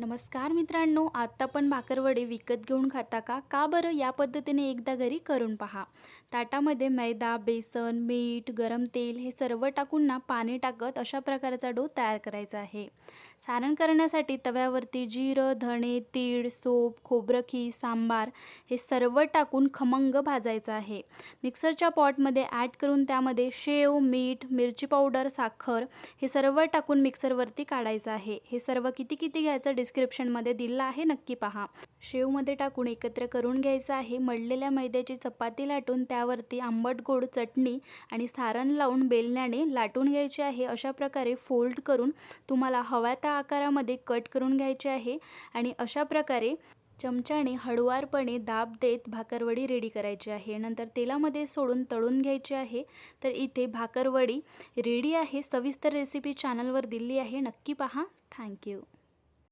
नमस्कार मित्रांनो आत्ता पण भाकरवडे विकत घेऊन खाता का? का बरं या पद्धतीने एकदा घरी करून पहा. ताटामध्ये मैदा बेसन मीठ गरम तेल हे सर्व टाकून ना पाणी टाकत अशा प्रकारचा डो तयार करायचा आहे. सारण करण्यासाठी तव्यावरती जिरं धणे तीळ सोप खोबरखी सांबार हे सर्व टाकून खमंग भाजायचं आहे. मिक्सरच्या पॉटमध्ये ॲड करून त्यामध्ये शेव मीठ मिरची पावडर साखर हे सर्व टाकून मिक्सरवरती काढायचं आहे. हे सर्व किती किती घ्यायचं डिस्क्रिप्शनमध्ये दिलं आहे नक्की पहा. शेवमध्ये टाकून एकत्र करून घ्यायचं आहे. मळलेल्या मैद्याची चपाती लाटून त्यावरती आंबट गोड चटणी आणि सारण लावून बेलण्याने लाटून घ्यायची आहे. अशा प्रकारे फोल्ड करून तुम्हाला हव्या त्या आकारामध्ये कट करून घ्यायचे आहे आणि अशा प्रकारे चमच्याने हळुवारपणे दाब देत भाकरवडी रेडी करायची आहे. नंतर तेलामध्ये सोडून तळून घ्यायची आहे. तर इथे भाकरवडी रेडी आहे. सविस्तर रेसिपी चॅनलवर दिली आहे. नक्की पहा. थँक्यू